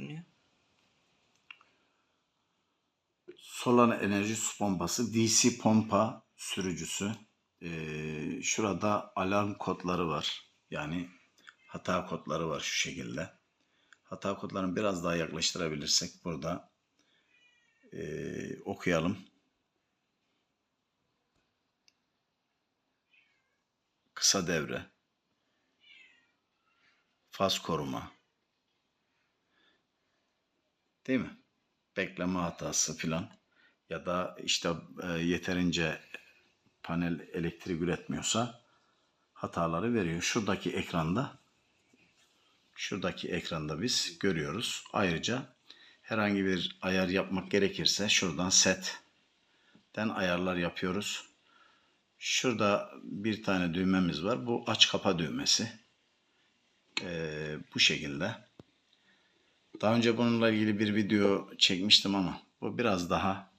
görünüyor. Solar enerji su pompası DC pompa sürücüsü. Ee, şurada alarm kodları var. Yani hata kodları var şu şekilde. Hata kodlarını biraz daha yaklaştırabilirsek burada ee, okuyalım. Kısa devre. Faz koruma. Değil mi? Bekleme hatası filan ya da işte e, yeterince panel elektrik üretmiyorsa hataları veriyor. Şuradaki ekranda şuradaki ekranda biz görüyoruz. Ayrıca herhangi bir ayar yapmak gerekirse şuradan set'ten ayarlar yapıyoruz. Şurada bir tane düğmemiz var. Bu aç kapa düğmesi. Ee, bu şekilde. Daha önce bununla ilgili bir video çekmiştim ama bu biraz daha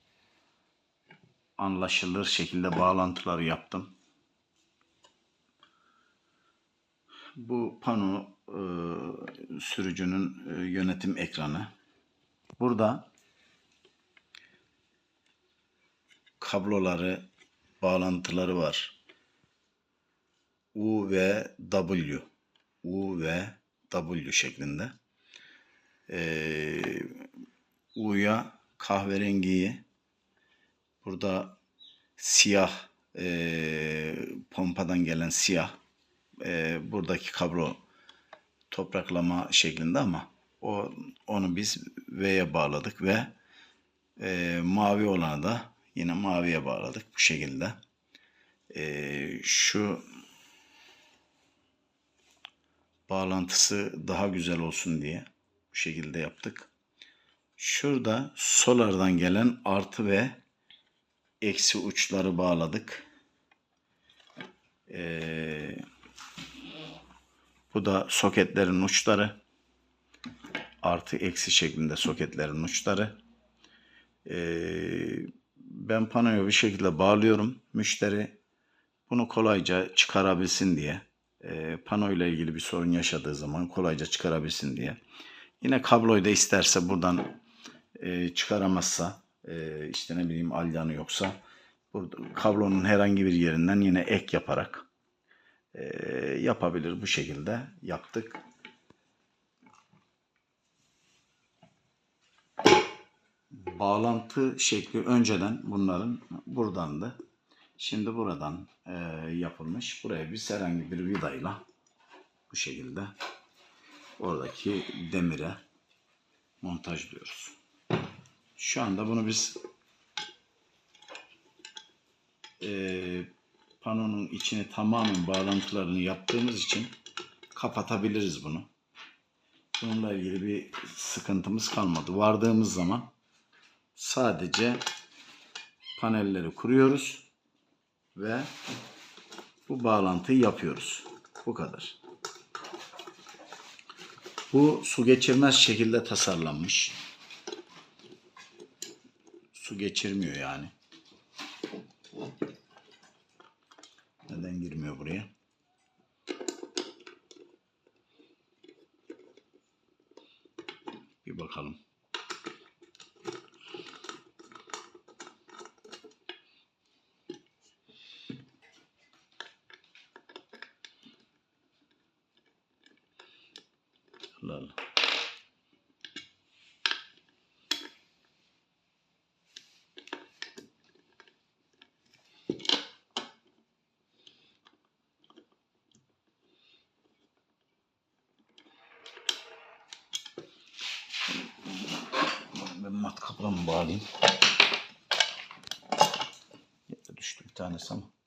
anlaşılır şekilde bağlantıları yaptım. Bu pano e, sürücünün e, yönetim ekranı. Burada kabloları, bağlantıları var. U ve W. U ve W şeklinde. Ee, U'ya kahverengiyi burada siyah e, pompadan gelen siyah e, buradaki kablo topraklama şeklinde ama o onu biz V'ye bağladık ve e, mavi olanı da yine maviye bağladık bu şekilde. E, şu bağlantısı daha güzel olsun diye bu şekilde yaptık. Şurada solardan gelen artı ve eksi uçları bağladık. Ee, bu da soketlerin uçları. Artı eksi şeklinde soketlerin uçları. Ee, ben panoyu bir şekilde bağlıyorum. Müşteri bunu kolayca çıkarabilsin diye. E, pano ile ilgili bir sorun yaşadığı zaman kolayca çıkarabilsin diye. Yine kabloyu da isterse buradan e, çıkaramazsa e, işte ne bileyim alyanı yoksa burada kablonun herhangi bir yerinden yine ek yaparak e, yapabilir bu şekilde yaptık. Bağlantı şekli önceden bunların buradandı. Şimdi buradan e, yapılmış. Buraya biz herhangi bir vidayla bu şekilde oradaki demire montajlıyoruz. Şu anda bunu biz e, panonun içine tamamen bağlantılarını yaptığımız için kapatabiliriz bunu. Bununla ilgili bir sıkıntımız kalmadı. Vardığımız zaman sadece panelleri kuruyoruz ve bu bağlantıyı yapıyoruz. Bu kadar. Bu su geçirmez şekilde tasarlanmış. Su geçirmiyor yani. Neden girmiyor buraya? Bir bakalım. Allah. Ben matkapla mı bağlayayım? Düştü bir tanesi ama.